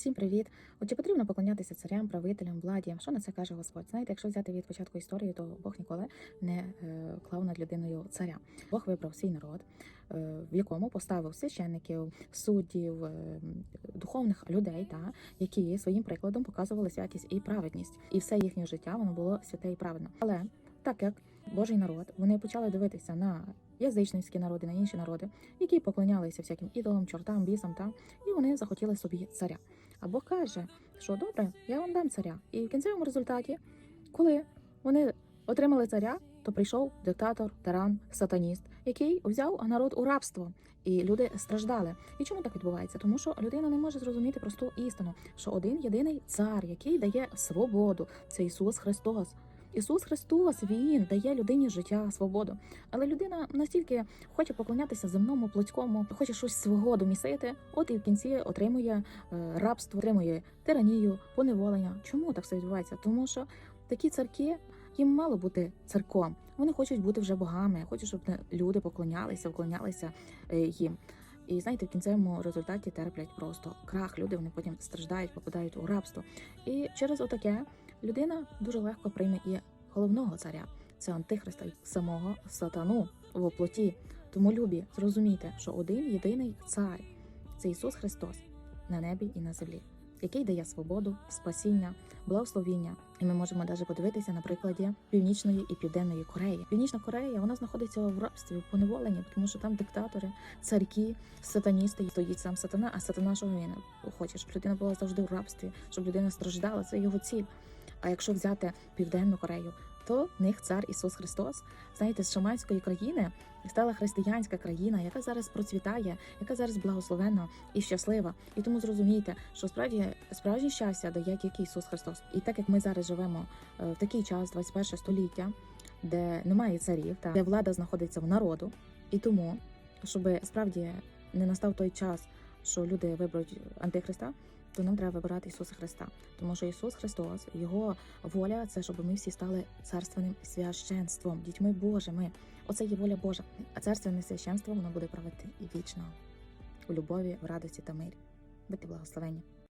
Всім привіт! От чи потрібно поклонятися царям, правителям, владі? Що на це каже Господь? Знаєте, якщо взяти від початку історії, то Бог ніколи не е, клав над людиною царя. Бог вибрав свій народ, е, в якому поставив священників, суддів, е, духовних людей, та які своїм прикладом показували святість і праведність, і все їхнє життя воно було святе і праведно. Але так як Божий народ, вони почали дивитися на язичницькі народи, на інші народи, які поклонялися всяким ідолам, чортам, бісам, та і вони захотіли собі царя. А Бог каже, що добре, я вам дам царя. І в кінцевому результаті, коли вони отримали царя, то прийшов диктатор, тиран, сатаніст, який взяв народ у рабство, і люди страждали. І чому так відбувається? Тому що людина не може зрозуміти просту істину, що один єдиний цар, який дає свободу, це Ісус Христос. Ісус Христос Він дає людині життя, свободу. Але людина настільки хоче поклонятися земному, плотському, хоче щось свого домісити, от і в кінці отримує е, рабство, отримує тиранію, поневолення. Чому так все відбувається? Тому що такі царки їм мало бути царком. Вони хочуть бути вже богами, хочуть, щоб люди поклонялися, вклонялися е, їм. І знаєте, в кінцевому результаті терплять просто крах. Люди вони потім страждають, попадають у рабство. І через отаке людина дуже легко прийме і головного царя. Це антихриста й самого сатану в плоті. Тому любі, зрозумійте, що один єдиний цар це Ісус Христос на небі і на землі, який дає свободу, спасіння, благословіння. І ми можемо навіть подивитися на прикладі Північної і Південної Кореї. Північна Корея вона знаходиться в рабстві, в поневоленні, тому що там диктатори, царки, сатаністи стоїть сам сатана, а сатана що він хоче, щоб людина була завжди в рабстві, щоб людина страждала. Це його ціль. А якщо взяти Південну Корею, то в них цар Ісус Христос, знаєте, з шаманської країни стала християнська країна, яка зараз процвітає, яка зараз благословенна і щаслива. І тому зрозумійте, що справді справжнє щастя дає тільки Ісус Христос. І так як ми зараз живемо е, в такий час, 21 століття, де немає царів, та де влада знаходиться в народу, і тому, щоб справді не настав той час, що люди виберуть антихриста, то нам треба вибирати Ісуса Христа, тому що Ісус Христос, Його воля це щоб ми всі стали царственним священством, дітьми Божими. Оце є воля Божа. А царственне священство воно буде правити і вічно у любові, в радості та мирі. Будьте благословені.